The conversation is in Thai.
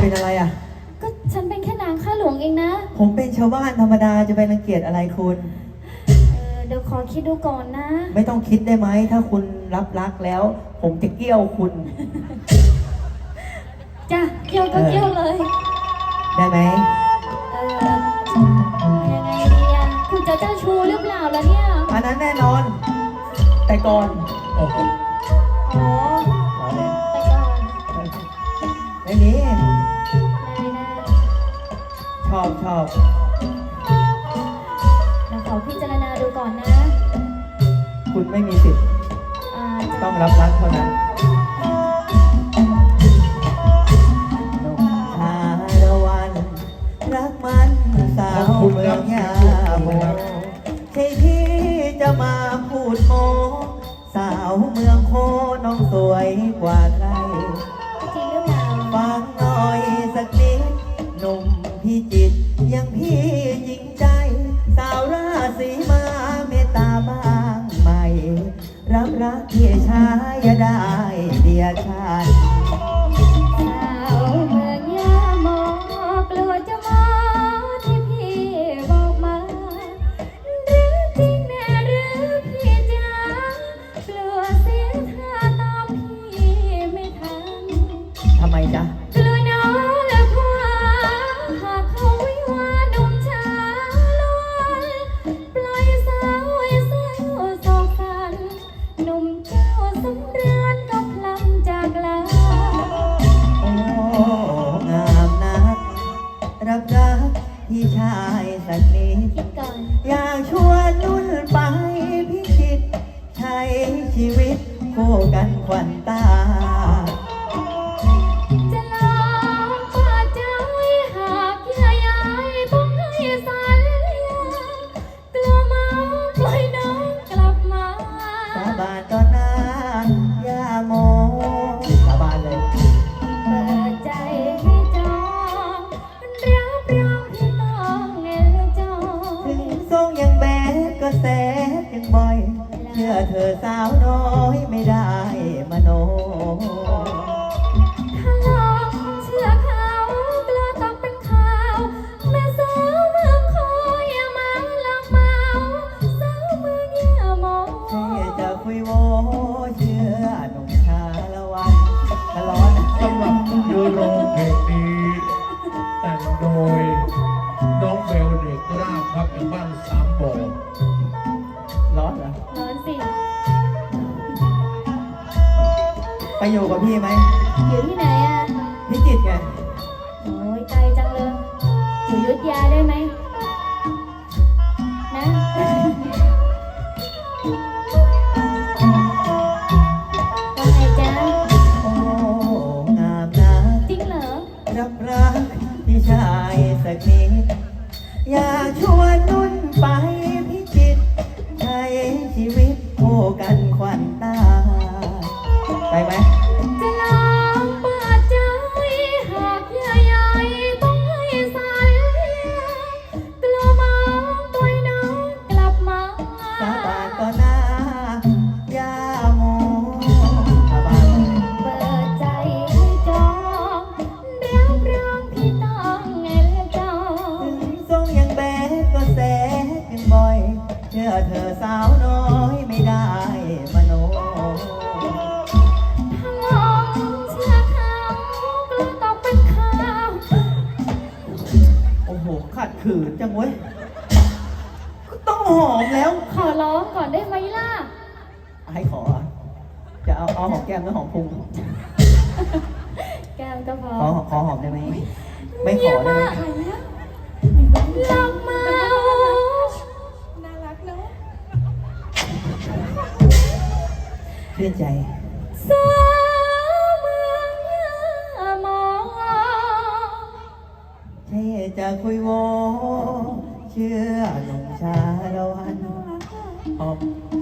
เป็นอะไรอะ ก็ฉันเป็นแค่นางข้าหลวงเองนะ ผมเป็นชาวบ้านธรรมดาจะไปรังเกียจอะไรคุณ เออเดี๋ยวขอคิดดูก่อนนะ ไม่ต้องคิดได้ไหม ถ้าคุณรับรักแล้ว ผมจะเกี้ยวคุณ จ้ะเกี่ยวก็เออเกี่ยวเลย ได้ไหม เออยังไงดีอะคุณจะเจ้าชู้หรือเปล่าล่ะเนี่ย อันนั้นแน่นอน แต่ก่อน โอ้โห เราขอพิจารณาดูก่อนนะคุณไม่มีสิทธิ์อ่าต้องรับรักเท่านั้นนกชาละวัน รักมันสาวเมืองยาโมใช่ที่จะมาพูดโม สาวเมืองโคน้องสวยกว่าใคร จริงหรือเปล่าฟังหน่อยสักนิดหนุ่มพี่จิตร ยังพี่จริงใจ สาวราศีมาเมตตาบ้างใหม่ รับรักเพียชายอย่าได้เดียชาย จ้าสำราญก็พลังจากลา โอ้งามนักรับรักพี่ชายสักนิด คิดก่อน อยากชวนนุ่นไปพิชิตใช้ชีวิตคู่กันขวัญตา เชื่อเธอสาวน้อยไม่ได้มโน ถ้าลองเชื่อเขากลัวต้องเป็นข่าวแม่สาวเมืองคอยอย่ามาหลอกเมาสาวเมืองอย่ามองเชื่อจะคุยโวเชื่อหนุ่มชาละวันตะร้อนนะสำหรับยูโรเพลงนี้แต่งโดยน้องเบลเด็กราบครับจากบ้านสามบ่อ ร้อนเหรอนอนสิไปอยู่กับพี่ไหม อยู่ที่ไหนอะ พิจิตรไง โอ้ยไกลจังเลยอยู่อยุทธยาได้ไหมนะว่าไงจ๊ะโอ้งามนะจริงเหรอ รับรักพี่ชายสักนิดอยากชวนนุ่นไป ไปไหม ขัดขืนจังเว้ยก็ต้องหอมแล้ว ขอร้องก่อนได้ไหมล่ะ ให้ขออะจะเอาเอาหอมแก้มหรือหอมพุงแก้มก็พอ ขอขอหอมได้ไหม ไม่ขอได้ไหมลองเมา น่ารักเนาะชื่นใจ จะคุยโมเชื่อลงชาละวันออก